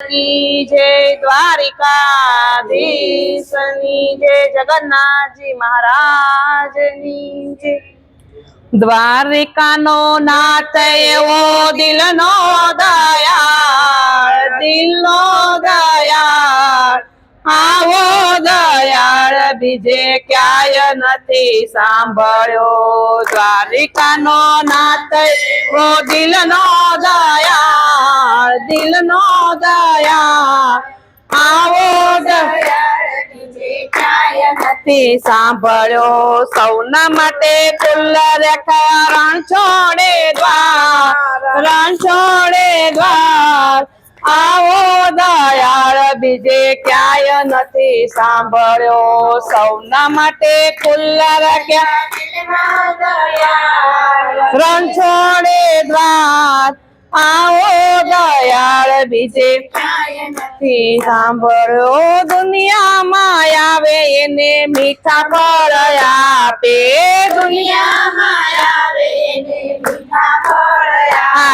કી જય દ્વારિકાધીશની જય જગન્નાથજી મહારાજની જય દ્વારિકાનો નાથ એવો દિલનો દયાળ દિલનો દયાળ આવો દયાળ બીજે ક્યાંય નથી સાંભળ્યો. દ્વારિકાનો નાથ એવો દિલનો દિલ દિલનો દયા આવો નથી સાંભળ્યો. સૌના માટે ખુલ્લા રેખા છોડે દ્વાર, રણ છોડે દ્વાર. બીજે ક્યાંય નથી સાંભળ્યો. સૌના માટે ખુલ્લા રાખ્યા. રણ છોડે દ્વાર આવો દયાળ બીજે નથી સાંભળ્યો. દુનિયામાં આવે એને મીઠા ફળ આપે.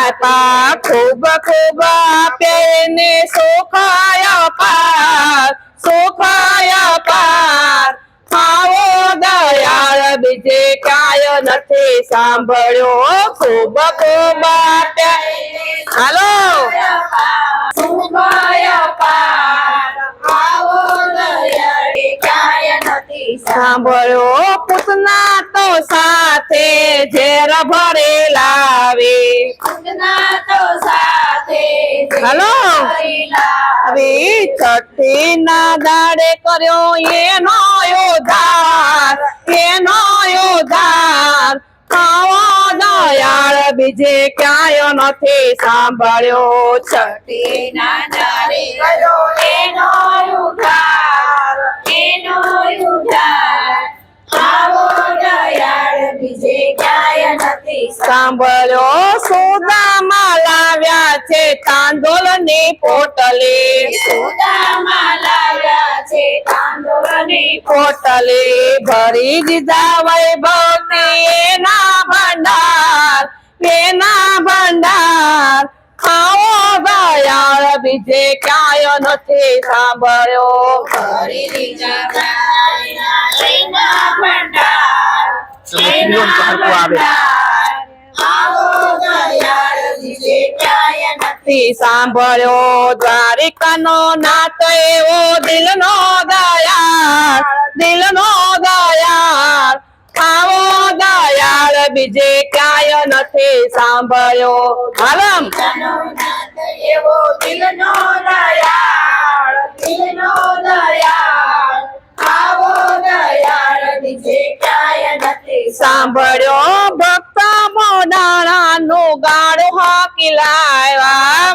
આપા ખૂબ ખૂબ આપે ને સુખાય પાર સુખાય પાર. આવો દયાળ બીજે કાય નથી સાંભળ્યો. ખૂબ ખૂબ આપે હાલો. સાંભળ્યો. પૂતના તો સાથે ઝેર ભરે લાવે હાલો. હવે છઠ્ઠી ના દાડે કર્યો એનો યોધાર એનો યોધાર. આવો દયાળ બીજે ક્યાંય નથી સાંભળ્યો. છઠ્ઠી સાંભળ્યો સુદામાં લાવ્યા છે તાંદોલની પોટલી પોટલી ભરી દીધા વૈભવતી એના ભંડાર એના ભંડાર આવો દયાળ બીજે ક્યાંય નથી સાંભળ્યો નથી સાંભળ્યો દ્વારિકાનો નાથ એવો દિલનો દયાળ દિલનો દયાળ આવો દયાળ બીજે ક્યાંય નથી સાંભળ્યો. હાલમ. એવો દયાળ દિલનો દયાળ આવો દયાળ બીજે ક્યાંય નથી સાંભળ્યો મોડાણાનું ગાડું હાકી લાવ્યા.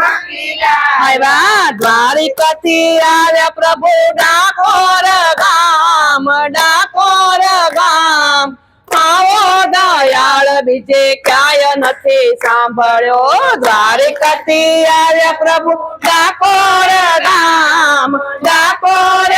હાંકીલા આવ્યા પ્રભુ ડાકોર ગામ ડાકોર ગામ. આવો દયાળ બીજે ક્યાંય નથી સાંભળ્યો. દ્વારિકથી આવ્યા પ્રભુ ડાકોર ગામ ડાકોર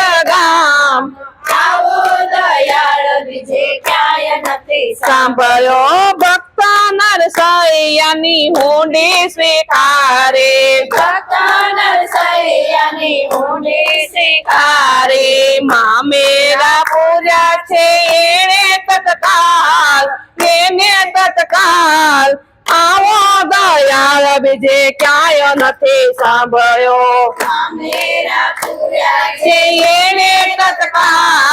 ક્યાંય નથી સાંભળ્યો ભક્ત નરસૈયાની હુંડી સ્વીકારે ભક્ત નરસૈયાની ઊંડી તારે મામેરા પૂજા છે એને તત્કાલ એને તત્કાલ આવો દયાળ બીજે ક્યાંય નથી સાંભળ્યો મેરા પૂર્યા છે એને તત્કાલ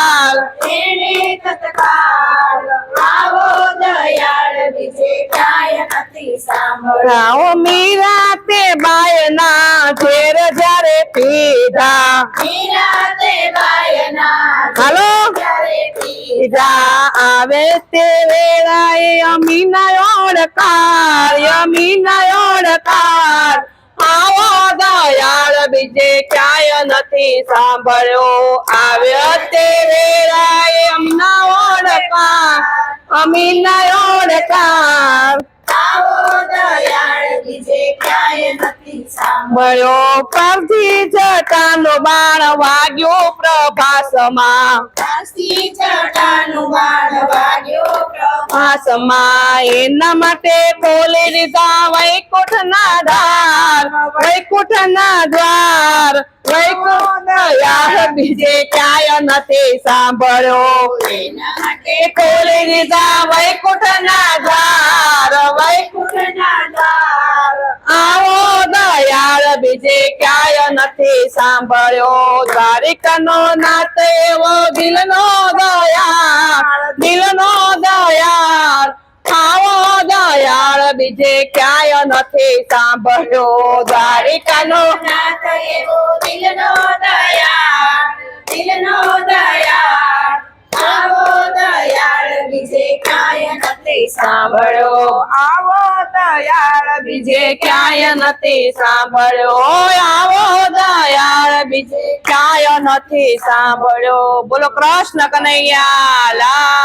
એને તત્કાળ આવો દયાળ બીજે ક્યાંય નથી સાંભળ્યો રાઓ મીરા તે બાયના ઝેર જ્યારે પીધા નિરાતે બાયના હાલો જ્યારે પી પીધા આવે તે વેળાએ અમીના ઓળકાર અમીના ઓળકાર આવો દયાળ બીજે ક્યાંય નથી સાંભળ્યો આવ્યો તે અમીના ઓળકાર આવો દયાળ બીજે ક્યાંય નથી સાંભળ્યો મળ્યો પરથી જટાનો બાણ વાગ્યો પ્રભાસમાં કાશી જટાનું બાણ વાગ્યો પ્રભા આસમાં એના માટે ખોલી દીધા વૈકુંઠના દ્વાર વૈકુંઠના દ્વાર વૈકુંઠ યાર બીજે ક્યાંય નથી સાંભળ્યો ખોલી દીધા વૈકુંઠના દ્વાર વૈકુંઠ ના દ્વાર આવો દયાળ બીજે ક્યાંય નથી સાંભળ્યો દ્વારિકાનો નાથ એવો દિલનો દયાળ બીજે ક્યાંય નથી સાંભળ્યો. દ્વારિકાનો નાથ એવો દિલનો દયાળ દિલનો દયાળ આવો દયાળ બીજે કાંઈ નથી સાંભળ્યો. સાંભળ્યો આવો દયાળ બીજે ક્યાંય નથી સાંભળ્યો. આવો દયાળ બીજે ક્યાંય નથી સાંભળ્યો. બોલો કૃષ્ણ કનૈયા લા